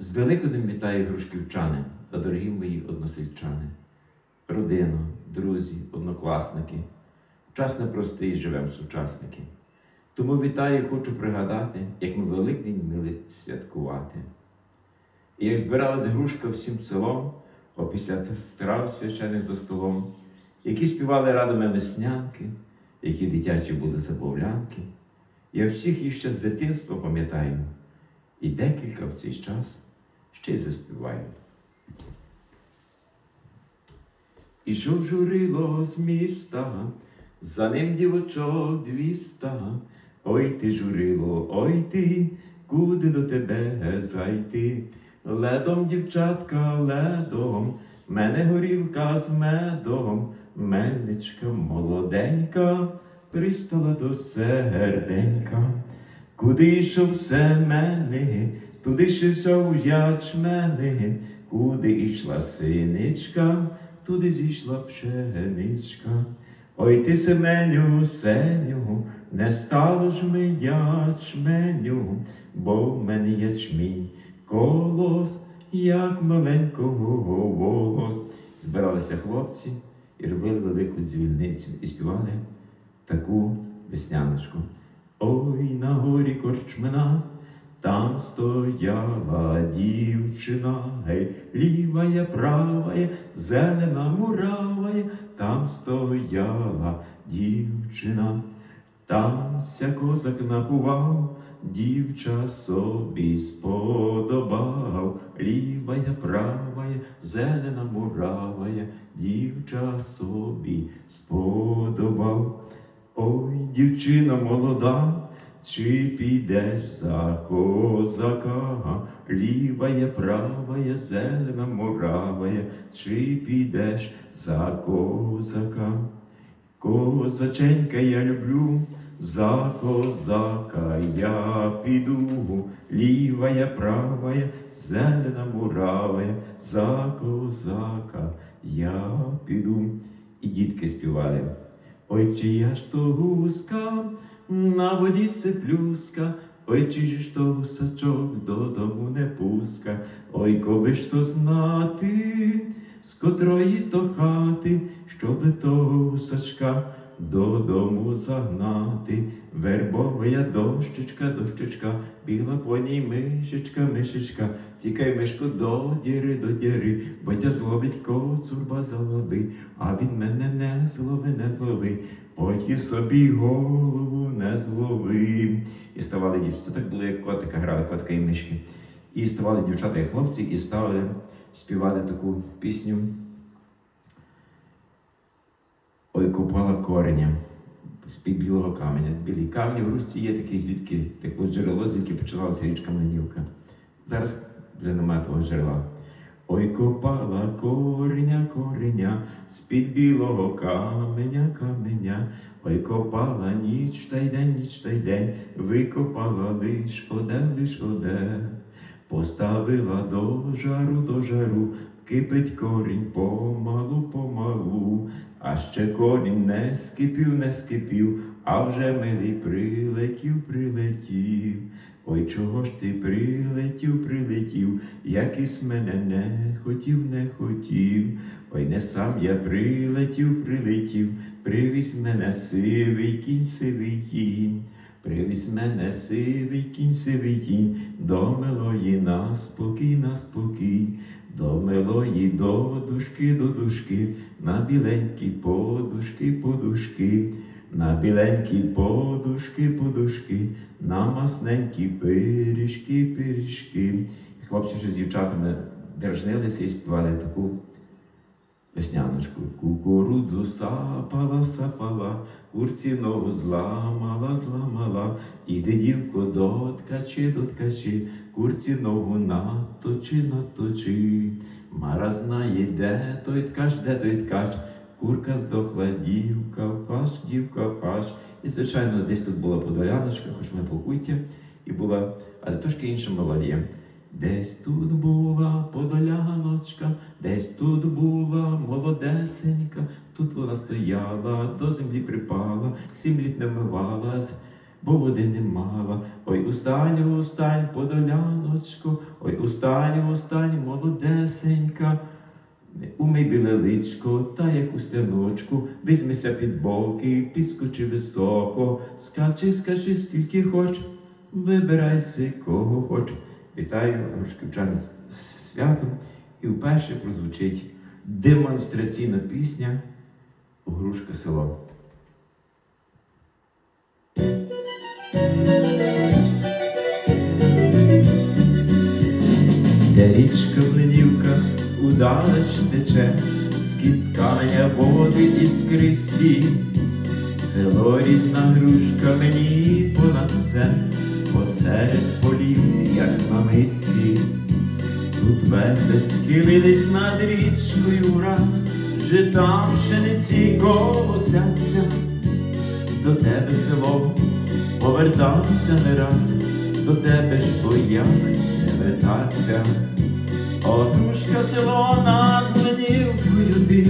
З Великоднем вітаю грушківчани та дорогі мої односельчани, родину, друзі, однокласники. Час непростий живем сучасники. Тому вітаю, хочу пригадати, як ми Великдень мили святкувати. І як збиралась грушка всім селом, опісля страв священих за столом, які співали радами веснянки, які дитячі були забавлянки. Я всіх їх ще з дитинства пам'ятаю, і декілька в цей час ще й заспіваю. Ішов журило з міста, за ним дівочок двіста. Ой ти, журило, ой ти, куди до тебе зайти? Ледом, дівчатка, ледом, мене горілка з медом, мельничка молоденька, пристала до серденька. Куди йшов семени, туди ще йшов ячмени, куди йшла синичка, туди зійшла пшеничка. Ой ти Семеню, Сеню, не стало ж ми ячменю, бо в мене ячмінь колос, як маленького волос. Збиралися хлопці і робили велику дзвільницю і співали таку весняночку. Ой, на горі корчмина, там стояла дівчина, гей, лівая, правая, зелена муравая, там стояла дівчина, там ся козак напував, дівча собі сподобав, лівая, правая, зелена муравая, дівча собі сподобав. Ой, дівчина молода, чи підеш за козака, лівая, правая, зелена муравая, чи підеш за козака? Козаченька я люблю, за козака я піду, лівая, правая, зелена муравая, за козака я піду. І дітки співали. Ой, чия ж то гуска, на воді сиплюска, ой, чи ж то гусачок додому не пуска, ой, коби ж то знати, з котрої то хати, щоби того гусачка додому загнати. Вербовая дощечка, дощечка, біла по ній мишечка, мишечка, тікай мишко до діри, до діри, бо тя зловить коцурба за лоби, а він мене не злови, не злови, поті собі голову не злови. І ставали дівчата. Це так було, як котика грали, котика і мишки. І ставали дівчата і хлопці, і ставили, співали таку пісню. Ой, купала кореня з-під білого каменя. Білі камні в Русці є такий, звідки текло джерело, звідки починалася річка Манівка. Зараз вже немає того джерела. Ой, копала кореня, кореня, з-під білого каменя, каменя. Ой, копала ніч та й день, ніч та й день, викопала лиш один, лиш один. Поставила до жару, до жару, кипить корінь помалу, помалу, а ще корінь не скипів, не скипів, а вже милий прилетів, прилетів. Ой, чого ж ти прилетів, прилетів, якийсь мене не хотів, не хотів. Ой, не сам я прилетів, прилетів, привіз мене сивий кінь, сивий кінь. Привіз мене сивий кінь, сивий кінь, до милої на спокій, на спокій, до милої до душки, до душки, на біленькі подушки, подушки, на біленькі подушки, подушки, на масненькі пиріжки, пиріжки. І хлопці ще з дівчатами держнилися і співали таку Весняночку, кукурудзу сапала, сапала, курці ногу зламала, зламала, іди дівко до ткачі, до ткачі, курці ногу наточи, наточи. Мара знає, де той ткач, де той ткач, курка здохла, дівка, плащ, дівка, плащ. І, звичайно, десь тут була подоляночка, хоч ми покуття, і була, але трошки інша мелодія. Десь тут була подоляночка, десь тут була молодесенька, тут вона стояла, до землі припала, сім літ не вмивалась, бо води немало. Ой, устань, устань, подоляночку, ой, устань, устань, молодесенька. Умий біле личко, та як у стяночку, візьмися під боки, підскочи високо, скачи, скачи, скільки хоч, вибирайся, кого хоч. Вітаю Грушківчан з святом і вперше прозвучить демонстраційна пісня Грушка село. Де річка Блинівка удалеч тече, каменя води іскрить сі. Село рідна грушка мені понад все, посеред полів, як на мисі. Тут верби схилились над річкою враз, житам пшениці колосяться. До тебе село повертався не раз, до тебе ж бояк не вертаться. Одружка село над Ленівкою ти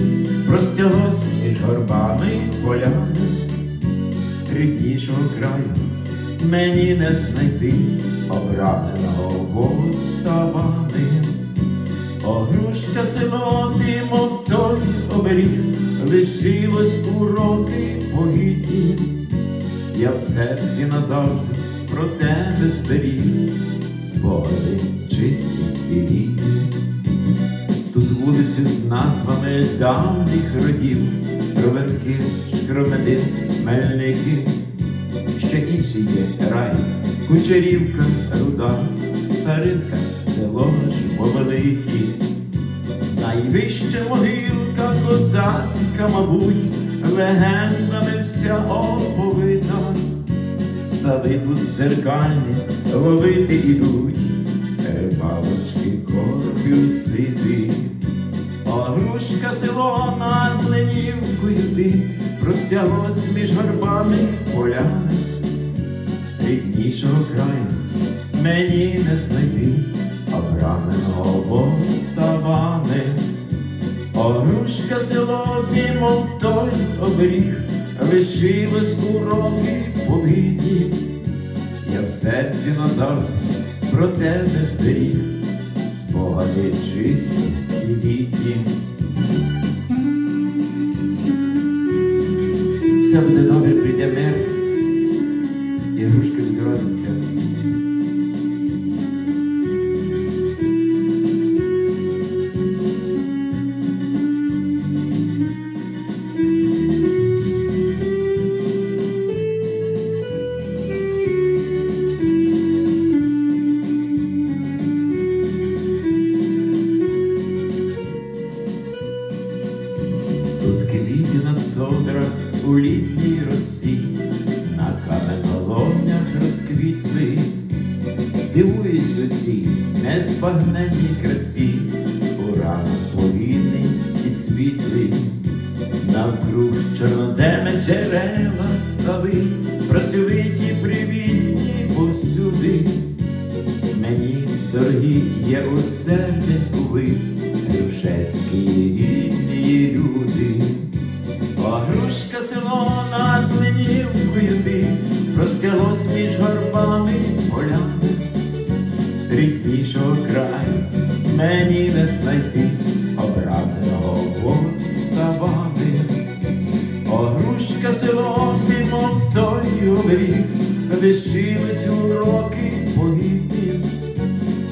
простялось між горбами полями. Ріднішого краю мені не знайти, обраненого ставати. Огрушка село, ти, мов той оберіг, лишилось у роки погідні. Я в серці назавжди про тебе зберіг, спогади чисті і рідні. Назвами давніх родів, Кровенки, Шкромедин, Мельники, ще інші є рай, Кучерівка, Руда, Царинка, село ж великі. Найвища могилка козацька, мабуть, легендами вся оповита. Стави тут дзеркальні, ловити ідуть, рибалочки корпюсити. А грушка село над Ленівкою ти простяглось між горбами полями. Ріднішого краю мені не знайти, обраненого поставами. Огрушка село, мов той оберіг, лишилось у роки. Я в серці назавжди про тебе зберіг, спогади чисті і літні. Все буде добре, прийде розквітли, дивуюсь у цій незбагненній красі, роки погибні.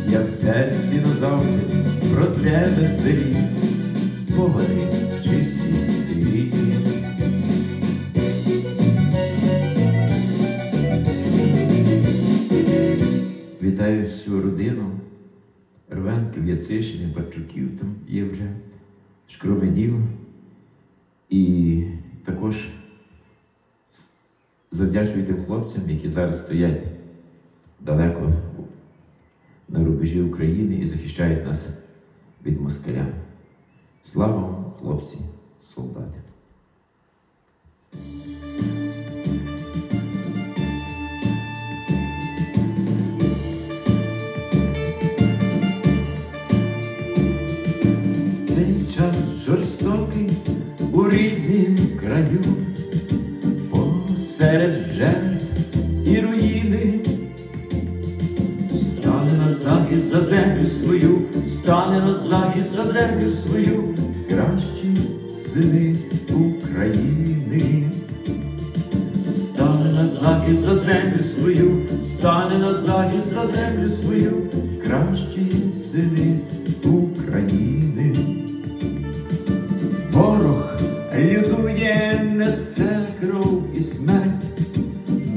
Я в серці назавжди про тебе зберіг, спогади чисті і рідні. Вітаю всю родину, Рвенків, Яцишини, Барчуків, там є вже Шкромедів. І також завдячую тим хлопцям, які зараз стоять далеко на рубежі України і захищають нас від москаля. Слава вам, хлопці, солдати! Стане на захист за землю свою, кращі сини України. стане на захист за землю свою, стане на захист за землю свою, кращі сини України. Ворог лютує, несе кров і смерть,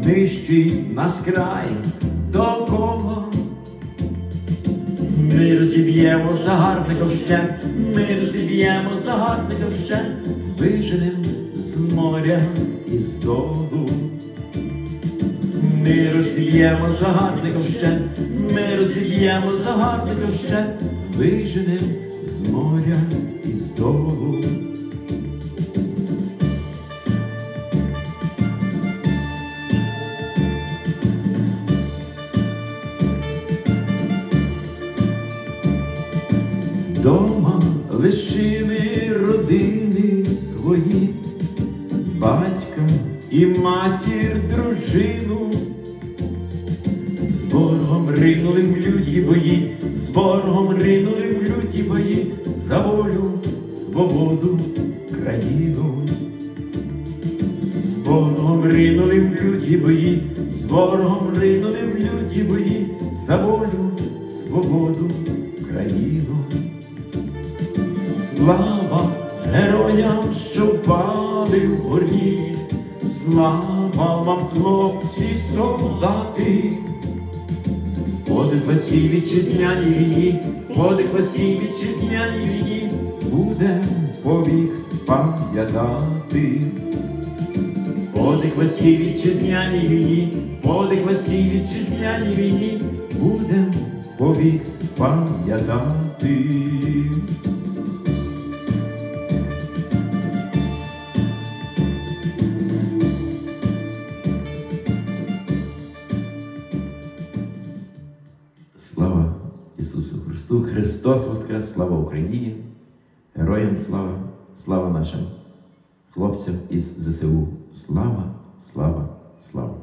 нищить наш край ми розіб'ємо загарбником ще, ми розіб'ємо загарбником ще, Виженем з моря і з долу. ми розіб'ємо загарбником ще, ми розіб'ємо загарбником ще. Виженем з моря і з долу. Дома лишили родини свої, батька і матір дружину. З ворогом ринули в люті бої, з ворогом ринули в люті бої, за волю, свободу, країну. з ворогом ринули в люті бої, з ворогом ринули в люті бої, за волю, свободу, країну. Слава героям, що впали в горі, слава вам, хлопці, солдати. Подих Василь вітчизняній війні, подих Василь вітчизняній війні, Буде повік пам'ятати, подих Василь вітчизняній війні, подих Василь вітчизняній війні. буде повік пам'ятати. Христос Воскрес! Слава Україні! Героям слава! Слава нашим хлопцям із ЗСУ! Слава, слава, слава!